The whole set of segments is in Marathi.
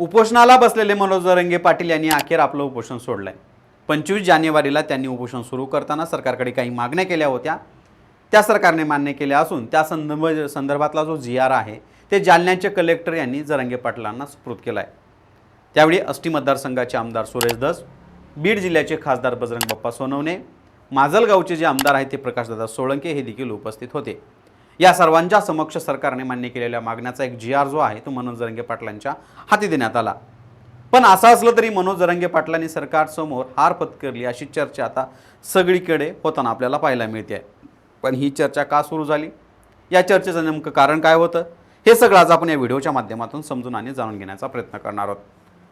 उपोषणाला बसलेले मनोज जरंगे पाटील यांनी अखेर आपलं उपोषण सोडलंय. पंचवीस जानेवारीला त्यांनी उपोषण सुरू करताना सरकारकडे काही मागण्या केल्या होत्या. त्या सरकारने मान्य केल्या असून त्या संदर्भ संदर्भातला जो जी आर आहे ते जालन्याचे कलेक्टर यांनी जरंगे पाटलांना सुपूर्द केला आहे त्यावेळी अष्टी मतदारसंघाचे आमदार सुरेश दस बीड जिल्ह्याचे खासदार बजरंग बाप्पा सोनवणे माजलगावचे जे आमदार आहेत ते प्रकाशदादा सोळंके हे देखील उपस्थित होते. या सर्वांच्या समक्ष सरकारने मान्य केलेल्या मागण्याचा एक जी आर जो आहे तो मनोज जरंगे पाटलांच्या हाती देण्यात आला. पण असं असलं तरी मनोज जरंगे पाटलांनी सरकारसमोर हार पत्करली अशी चर्चा आता सगळीकडे होताना आपल्याला पाहायला मिळते. पण ही चर्चा का सुरू झाली? या चर्चेचं नेमकं कारण काय होतं? हे सगळं आज आपण या व्हिडिओच्या माध्यमातून समजून आणि जाणून घेण्याचा प्रयत्न करणार आहोत.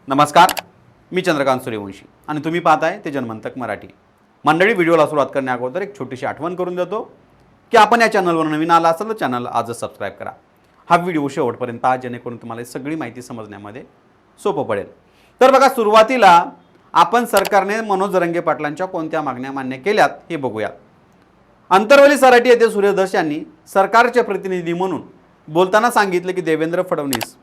नमस्कार मी चंद्रकांत सूर्यवंशी आणि तुम्ही पाहताय ते जनमंतक मराठी. मंडळी व्हिडिओला सुरुवात करण्याअगोदर एक छोटीशी आठवण करून देतो. की आपण या चॅनलवर नवीन आला असाल तर चॅनल आजच सबस्क्राईब करा. हा व्हिडिओ शेवटपर्यंत आज जेणेकरून तुम्हाला सगळी माहिती समजण्यामध्ये सोपं पडेल. तर बघा सुरुवातीला आपण सरकारने मनोज रंगे पाटलांच्या कोणत्या मागण्या मान्य केल्यात हे बघूया अंतरवली सराटी येथे सूर्यदर्श यांनी सरकारचे प्रतिनिधी म्हणून बोलताना सांगितले की देवेंद्र फडणवीस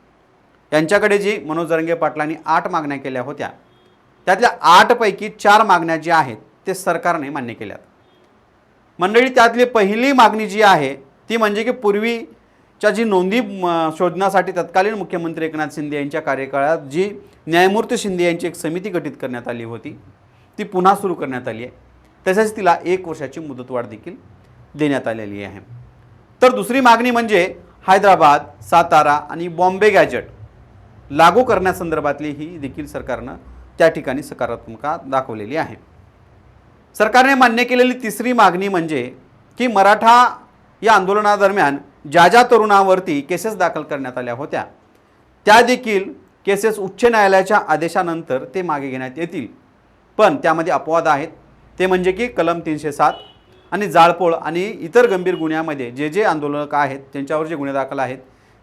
यांच्याकडे जी मनोज रंगे पाटलांनी आठ मागण्या केल्या होत्या त्यातल्या आठपैकी चार मागण्या ज्या आहेत ते सरकारने मान्य केल्यात. मंडळी त्यातली पहिली मागणी जी आहे ती म्हणजे की पूर्वीच्या जी नोंदी म, शोधण्यासाठी तत्कालीन मुख्यमंत्री एकनाथ शिंदे यांच्या कार्यकाळात जी न्यायमूर्ती शिंदे यांची एक समिती गठीत करण्यात आली होती ती पुन्हा सुरू करण्यात आली आहे. तसेच तिला एक वर्षाची मुदतवाढ देखील देण्यात आलेली आहे. तर दुसरी मागणी म्हणजे हैदराबाद सातारा आणि बॉम्बे गॅजेट लागू करण्यासंदर्भातली ही देखील सरकारनं त्या ठिकाणी सकारात्मकता दाखवलेली आहे. सरकारने मान्य केलेली तिसरी मागणी म्हणजे की मराठा या आंदोलनादरम्यान ज्या ज्या तरुणावरती केसेस दाखल करण्यात आल्या होत्या त्या देखील केसेस उच्च न्यायालयाच्या आदेशानंतर ते मागे घेण्यात येतील. पण त्यामध्ये अपवाद आहेत. ते म्हणजे की कलम तीनशे सात आणि जाळपोळ आणि इतर गंभीर गुन्ह्यामध्ये जे जे आंदोलक आहेत त्यांच्यावर जे गुन्हे दाखल आहेत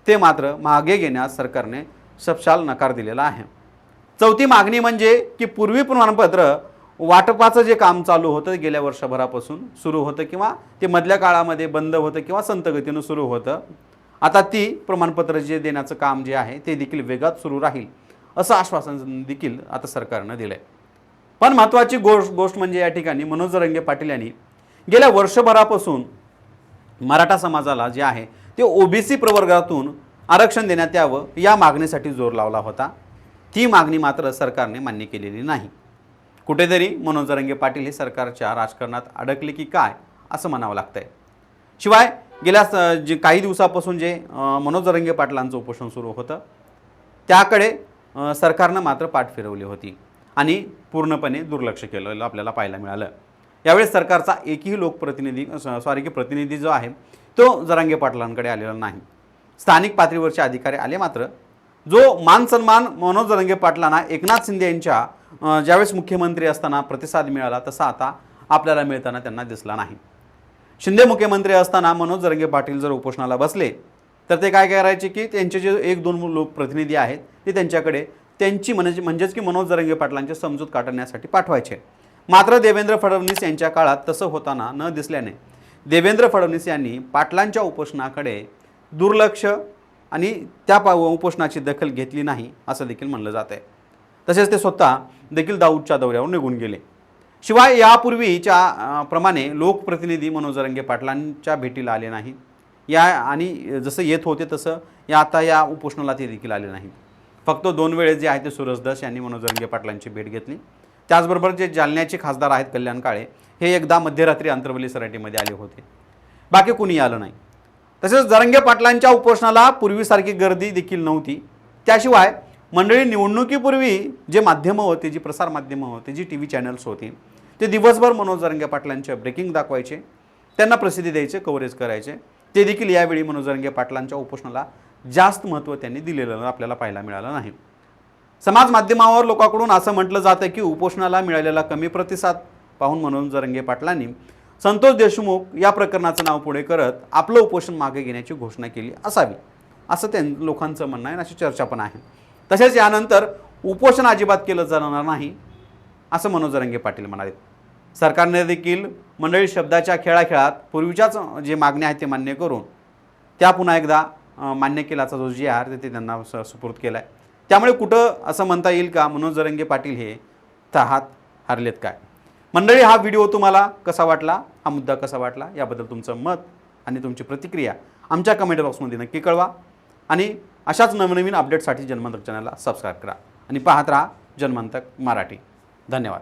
ते मात्र मागे घेण्यास सरकारने सपशाल नकार दिलेला आहे. चौथी मागणी म्हणजे की पूर्वी प्रमाणपत्र वाटपाचं जे काम चालू होतं गेल्या वर्षभरापासून सुरू होतं किंवा ते मधल्या काळामध्ये बंद होतं किंवा संतगतीनं सुरू होतं आता ती प्रमाणपत्र जे देण्याचं काम जे आहे ते देखील वेगात सुरू राहील असं आश्वासन देखील आता सरकारनं दिलं आहे पण महत्त्वाची गोष्ट गोष्ट म्हणजे या ठिकाणी मनोज रंगे पाटील यांनी गेल्या वर्षभरापासून मराठा समाजाला जे आहे ते ओबीसी प्रवर्गातून आरक्षण देण्यात यावं या मागणीसाठी जोर लावला होता. ती मागणी मात्र सरकारने मान्य केलेली नाही. कुठेतरी मनोज जरंगे पाटील हे सरकारच्या राजकारणात अडकले की काय असं म्हणावं लागतं आहे शिवाय गेल्या जे काही दिवसापासून जे मनोज जरंगे पाटलांचं उपोषण सुरू होतं त्याकडे सरकारनं मात्र पाठ फिरवली होती आणि पूर्णपणे दुर्लक्ष केलेलं आपल्याला पाहायला मिळालं. यावेळेस सरकारचा एकही लोकप्रतिनिधी सॉरी की प्रतिनिधी जो आहे तो जरांगे पाटलांकडे आलेला नाही. स्थानिक पातळीवरचे अधिकारी आले मात्र जो मान सन्मान मनोज जरंगे पाटलांना एकनाथ शिंदे यांच्या ज्यावेळेस मुख्यमंत्री असताना प्रतिसाद मिळाला तसा आता आपल्याला मिळताना त्यांना दिसला नाही. शिंदे मुख्यमंत्री असताना मनोज जरंगे पाटील जर उपोषणाला बसले तर ते काय करायचे की त्यांचे जे एक दोन लोकप्रतिनिधी आहेत ते त्यांच्याकडे त्यांची म्हणजे म्हणजेच की मनोज जरंगे पाटलांची समजूत काढण्यासाठी पाठवायचे. मात्र देवेंद्र फडणवीस यांच्या काळात तसं होताना न दिसल्याने देवेंद्र फडणवीस यांनी पाटलांच्या उपोषणाकडे दुर्लक्ष आणि त्या पा उपोषणाची दखल घेतली नाही असं देखील म्हणलं जात आहे तसेच ते स्वतः देखील दाऊदच्या दौऱ्यावर निघून गेले. शिवाय यापूर्वीच्या प्रमाणे लोकप्रतिनिधी मनोज रंगे पाटलांच्या भेटीला आले नाही या आणि जसं येत होते तसं या आता या उपोषणाला ते देखील आले नाही फक्त दोन वेळेस जे आहे ते सुरज यांनी मनोज रंगे पाटलांची भेट घेतली. त्याचबरोबर जे जालन्याचे खासदार आहेत कल्याण काळे हे एकदा मध्यरात्री अंतर्वली सराटीमध्ये आले होते. बाकी कुणी आलं नाही. तसेच जरंगे पाटलांच्या उपोषणाला पूर्वीसारखी गर्दी देखील नव्हती. त्याशिवाय मंडळी निवडणुकीपूर्वी जे माध्यमं होती जी प्रसार माध्यमं होती जी टी व्ही चॅनल्स होती ते दिवसभर मनोज जरंगे पाटलांचे ब्रेकिंग दाखवायचे त्यांना प्रसिद्धी द्यायचे कव्हरेज करायचे. ते देखील यावेळी मनोज जरंगे पाटलांच्या उपोषणाला जास्त महत्त्व त्यांनी दिलेलं आपल्याला पाहायला मिळालं नाही. समाज माध्यमावर लोकांकडून असं म्हटलं जातं की उपोषणाला मिळालेला कमी प्रतिसाद पाहून मनोज जरंगे पाटलांनी संतोष देशमुख या प्रकरणाचं नाव पुढे करत आपलं उपोषण मागे घेण्याची घोषणा केली असावी. असं त्यां लोकांचं म्हणणं आहे आणि अशी चर्चा पण आहे. तसेच यानंतर उपोषण अजिबात केलं जाणार नाही असं मनोज रंगे पाटील म्हणाले सरकारने देखील मंडळी शब्दाच्या खेळाखेळात पूर्वीच्याच जे मागण्या आहेत ते मान्य करून त्या पुन्हा एकदा मान्य केल्याचा जो जी आहार ते त्यांना सुपूर्द केला आहे त्यामुळे कुठं असं म्हणता येईल का? मनोज रंगे पाटील हे तहात हरलेत काय? मंडळी हा व्हिडिओ तुम्हाला कसा वाटला? हा मुद्दा कसा वाटला? याबद्दल तुमचं मत आणि तुमची प्रतिक्रिया आमच्या कमेंट बॉक्समध्ये नक्की कळवा. आणि अशाच नवनवीन अपडेटसाठी जन्मांतक चॅनलला सबस्क्राईब करा. आणि पाहत राहा जन्मांतक मराठी. धन्यवाद.